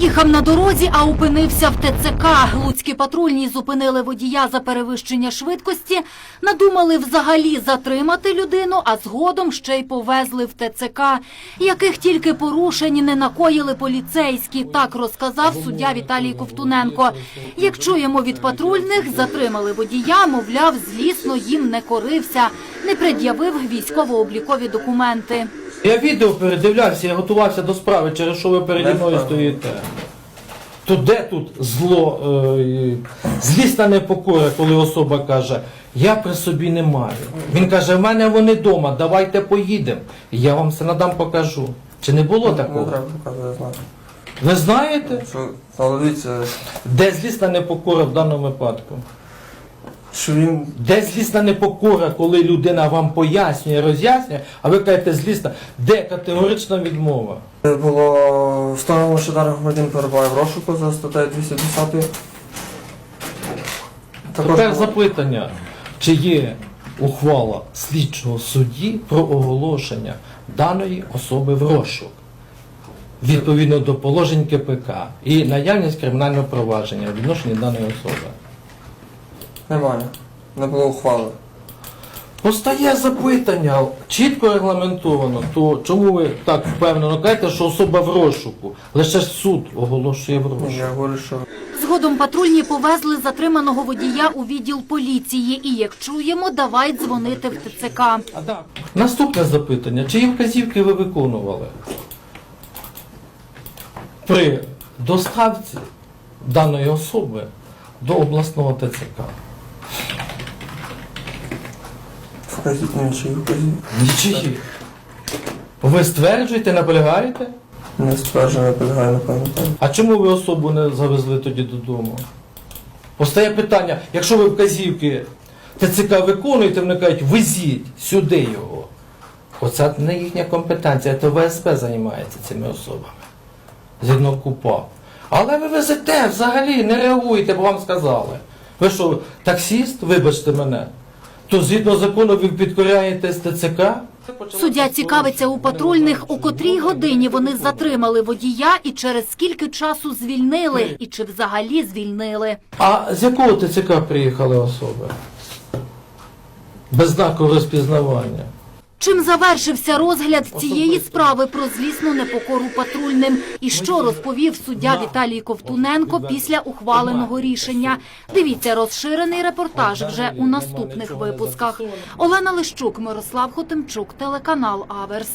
Їхав на дорозі, а опинився в ТЦК. Луцькі патрульні зупинили водія за перевищення швидкості, надумали взагалі затримати людину, а згодом ще й повезли в ТЦК. Яких тільки порушень не накоїли поліцейські, так розказав суддя Віталій Ковтуненко. Як чуємо від патрульних, затримали водія, мовляв, злісно їм не корився, не пред'явив військово-облікові документи. Я відео передивлявся, я готувався до справи, через що ви переді мною стоїте. То де тут зло, е, злісна непокора, коли особа каже, я при собі не маю. Він каже, в мене вони вдома, давайте поїдемо. Я вам все надам покажу. Чи не було такого? Ви знаєте, Що, але дивіться, де злісна непокора в даному випадку? Що він Де злісна непокора, коли людина вам пояснює, роз'яснює, а ви кажете злісна, де категорична відмова? було встановлено, що даний громадян перебуває в розшуку за статтею 210. Також Тепер було- запитання, чи є ухвала слідчого судді про оголошення даної особи в розшук відповідно до положень КПК і наявність кримінального провадження в відношенні даної особи. Немає. Не було ухвали. Постає запитання, чітко регламентовано, то чому ви так впевнено кажете, що особа в розшуку? Лише ж суд оголошує в розшук. Я говорю, що Згодом патрульні повезли затриманого водія у відділ поліції. І як чуємо, давай дзвонити в ТЦК. Наступне запитання. Чиї вказівки ви виконували? При доставці даної особи до обласного ТЦК. Вказіть мені чиї вказіть. Нічиї. Ви стверджуєте, наполягаєте? Не полягає, не пам'ятаю. А чому ви особу не завезли тоді додому? Постає питання, якщо ви вказівки ТЦК виконуєте, вони кажуть, везіть сюди його. Оце не їхня компетенція, це ВСП займається цими особами. Згідно КУПА. Але ви везете взагалі, не реагуєте, бо вам сказали. Ви що, таксіст, вибачте мене, то згідно закону ви підкоряєтесь ТЦК? Суддя цікавиться у патрульних, у котрій годині вони затримали водія і через скільки часу звільнили, і чи взагалі звільнили. А з якого ТЦК приїхали особи? Без знаку розпізнавання. Чим завершився розгляд цієї справи про злісну непокору патрульним? І що розповів суддя Віталій Ковтуненко після ухваленого рішення? Дивіться розширений репортаж вже у наступних випусках. Олена Лищук, Мирослав Хотимчук, телеканал Аверс.